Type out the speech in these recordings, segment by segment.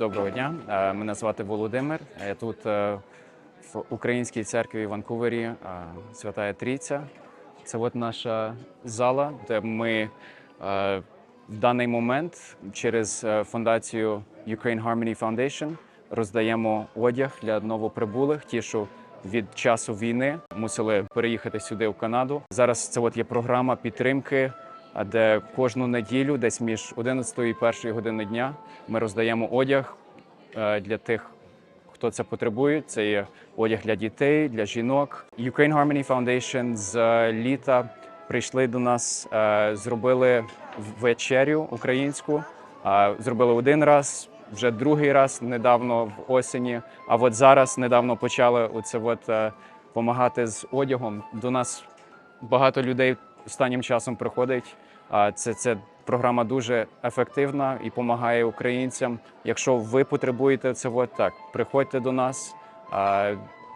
Доброго дня. Е, Мене звати Володимир. Я тут е, в українській церкві в Ванкувері, е, Святая Трійця. Це от наша зала, де ми е, в даний момент через е, фондацію Ukraine Harmony Foundation роздаємо одяг для новоприбулих, ті, що від часу війни мусили переїхати сюди в Канаду. Зараз це от є програма підтримки, де кожну неділю, десь між 11 і 1 години дня, ми роздаємо одяг е, для тих, хто це потребує. Це є одяг для дітей, для жінок. Ukraine Harmony Foundation з е, літа прийшли до нас, е, зробили вечерю українську. Зробили один раз, вже другий раз недавно в осені. А от зараз недавно почали оце от е, допомагати з одягом. До нас багато людей останнім часом приходить. Це, це програма дуже ефективна і допомагає українцям. Якщо ви потребуєте цього, так приходьте до нас.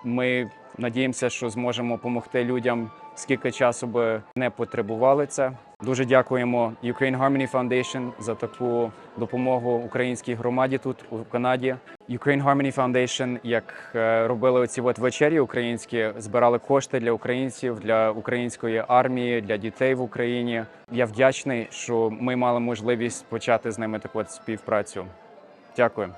Ми надіємося, що зможемо допомогти людям, скільки часу би не потребували це. Дуже дякуємо Ukraine Harmony Foundation за таку допомогу українській громаді тут у Канаді. Ukraine Harmony Foundation, як е, робили оці от вечері українські, збирали кошти для українців, для української армії, для дітей в Україні. Я вдячний, що ми мали можливість почати з ними таку от співпрацю. Дякую.